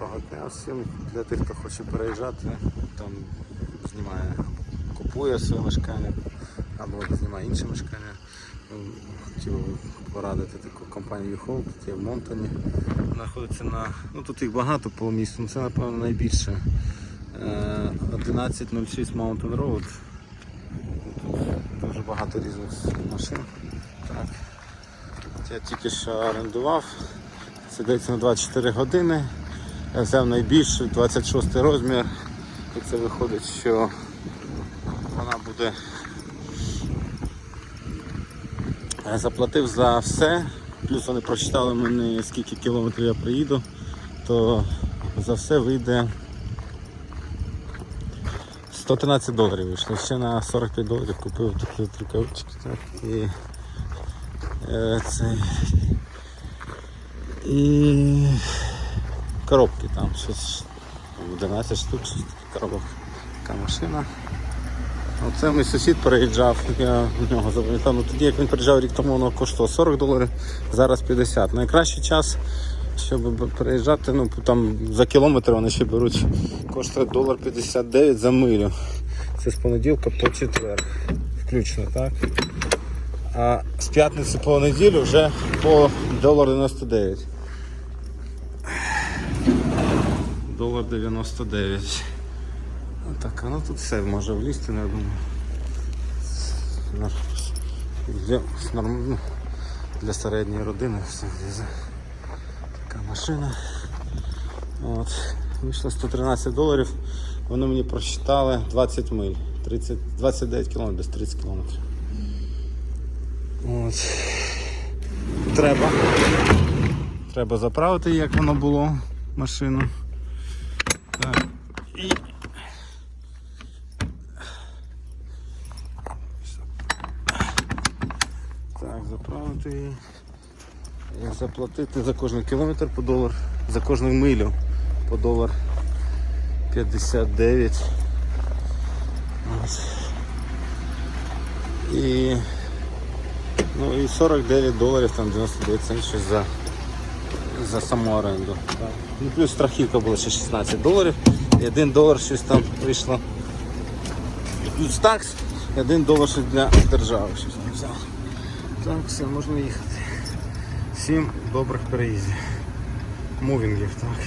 Доброго дня всім. Для тих, хто хоче переїжджати, там знімає, купує своє мешкання або знімає інше мешкання. Хотів порадити таку компанію U-Haul, тут є в Монтоні. Знаходиться на. Ну тут їх багато по місту, це напевно найбільше. Е, 1106 Mountain Road. Тут дуже багато різних машин. Так. Я тільки що орендував. Це дається на 24 години. Я взяв найбільший 26 розмір. І це виходить, що вона буде. Я заплатив за все, плюс вони прочитали мені скільки кілометрів я приїду, то за все вийде 113 доларів вийшло. Ще на 45 доларів купив такі рукавички. Так, і е, і коробки там щось 11 штук, коробок. Така машина. Оце мій сусід переїжджав, я в нього запам'ятав. Ну, тоді, як він приїжджав рік тому, воно коштувало 40 доларів, зараз 50. Найкращий час, щоб переїжджати, ну там за кілометр вони ще беруть, коштує долар 59 за милю. Це з понеділка по четвер. Включно, так? А з п'ятниці по неділю вже по долар 99. Долар 99. Так, ну тут все може влізти, ну, я думаю. Для, ну, для середньої родини все влізе. Така машина. От. Вийшло 113 доларів. Вони мені просчитали 20 миль. 30, 29 кілометрів, десь 30 кілометрів. От. Треба. Треба заправити, як воно було, машину. Так. І... Так, заправити її. І заплатити за кожен кілометр по долар, за кожну милю по долар 59. Ось. І Ну і 49 доларів, там 99 центів за, за саму оренду. Ну, плюс страхівка була ще 16 доларів. 1 долар щось там вийшло. Плюс такс, і 1 долар щось для держави щось там взяв. Так, все, можна їхати. Всім добрих переїздів. Мувінгів, так.